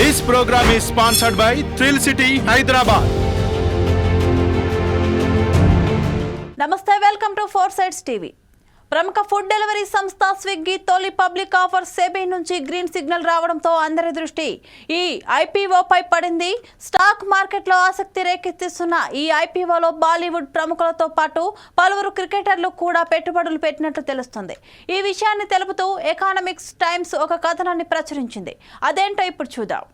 This program is sponsored by Thrill City, Hyderabad. నమస్తే welcome to four sides TV ప్రముఖ food delivery సంస్థ స్విగ్గీ తొలి public offer SEBI నుంచి green signal రావడంతో అందరి దృష్టి ఈ ఐపీఓపై పడింది. స్టాక్ మార్కెట్లో ఆసక్తి రేకెత్తిస్తున్న ఈ ఐపీఓలో బాలీవుడ్ ప్రముఖులతో పాటు పలువురు క్రికెటర్లు కూడా పెట్టుబడులు పెట్టినట్లు తెలుస్తుంది. ఈ విషయాన్ని తెలుపుతూ ఎకానమిక్స్ టైమ్స్ ఒక కథనాన్ని ప్రచురించింది. అదేంటో ఇప్పుడు చూద్దాం.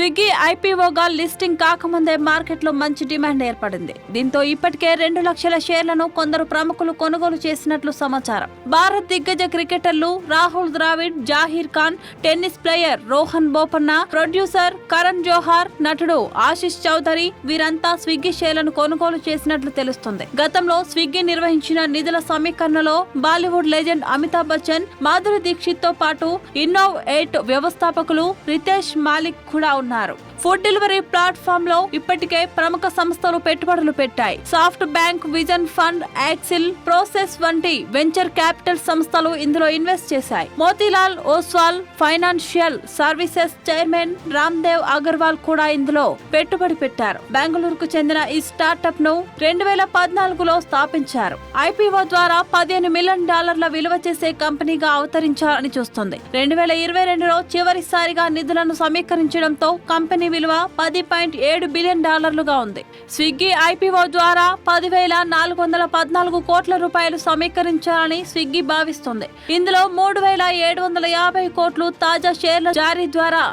స్విగ్గీ ఐపీఓగా లిస్టింగ్ కాకముందే మార్కెట్లో మంచి డిమాండ్ ఏర్పడింది. దీంతో ఇప్పటికే రెండు లక్షల షేర్లను కొందరు ప్రముఖులు కొనుగోలు చేసినట్లు సమాచారం. భారత్ దిగ్గజ క్రికెటర్లు Rahul Dravid Zaheer Khan tennis player Rohan Bopanna producer Karan Johar నటుడు ఆశిష్ చౌదరి వీరంతా స్విగ్గీ షేర్లను కొనుగోలు చేసినట్లు తెలుస్తుంది. గతంలో స్విగ్గీ నిర్వహించిన నిధుల సమీకరణలో బాలీవుడ్ లెజెండ్ అమితాబ్ బచ్చన్ మాధురి దీక్షిత్తో పాటు ఇన్నోవ్ ఎయిట్ వ్యవస్థాపకులు రితేష్ మాలిక్ కూడా ఉన్నారు. Нару. ఫుడ్ డెలివరీ ప్లాట్ఫామ్లో ఇప్పటికే ప్రముఖ సంస్థలు పెట్టుబడులు పెట్టాయి. SoftBank Vision Fund Accel Prosus వంటి వెంచర్ క్యాపిటల్ సంస్థలు ఇందులో ఇన్వెస్ట్ చేశాయి. Motilal Oswal financial services chairman Ramdev Agarwal కూడా ఇందులో పెట్టుబడి పెట్టారు. బెంగళూరుకు చెందిన ఈ స్టార్టప్ను రెండు వేల పద్నాలుగులో స్థాపించారు. ఐపీఓ ద్వారా పదిహేను మిలియన్ డాలర్ల విలువ చేసే కంపెనీగా అవతరించాలని చూస్తుంది. రెండు వేల ఇరవై రెండులో చివరిసారిగా నిధులను సమీకరించడంతో కంపెనీ విలువ పది పాయింట్ ఏడు బిలియన్ డాలర్లుగా ఉంది. స్విగ్గీ ఐపీఓ ద్వారా పదివేల నాలుగు వందల పద్నాలుగు కోట్ల రూపాయలు సమీకరించాలని స్విగ్గీ భావిస్తుంది. ఇందులో మూడు వేల ఏడు వందల యాభై కోట్లు తాజా షేర్ల జారీ ద్వారా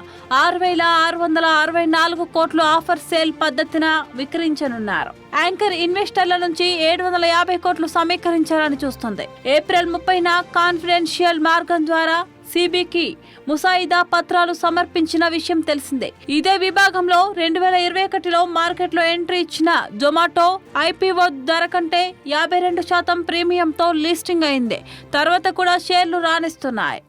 ఆరు వేల ఆరు వందల అరవై నాలుగు కోట్లు ఆఫర్ సేల్ పద్ధతిన విక్రయించనున్నారు. యాంకర్ ఇన్వెస్టర్ల నుంచి ఏడు వందల యాభై కోట్లు సమీకరించాలని చూస్తుంది. ఏప్రిల్ ముప్పైన కాన్ఫిడెన్షియల్ మార్గం ద్వారా సిబికి ముసాయిదా పత్రాలు సమర్పించిన విషయం తెలిసిందే. ఇదే విభాగంలో రెండు వేల ఇరవై ఒకటిలో మార్కెట్లో ఎంట్రీ ఇచ్చిన జొమాటో ఐపీఓ ధర కంటే యాభై రెండు శాతం ప్రీమియంతో లిస్టింగ్ అయింది. తర్వాత కూడా షేర్లు రాణిస్తున్నాయి.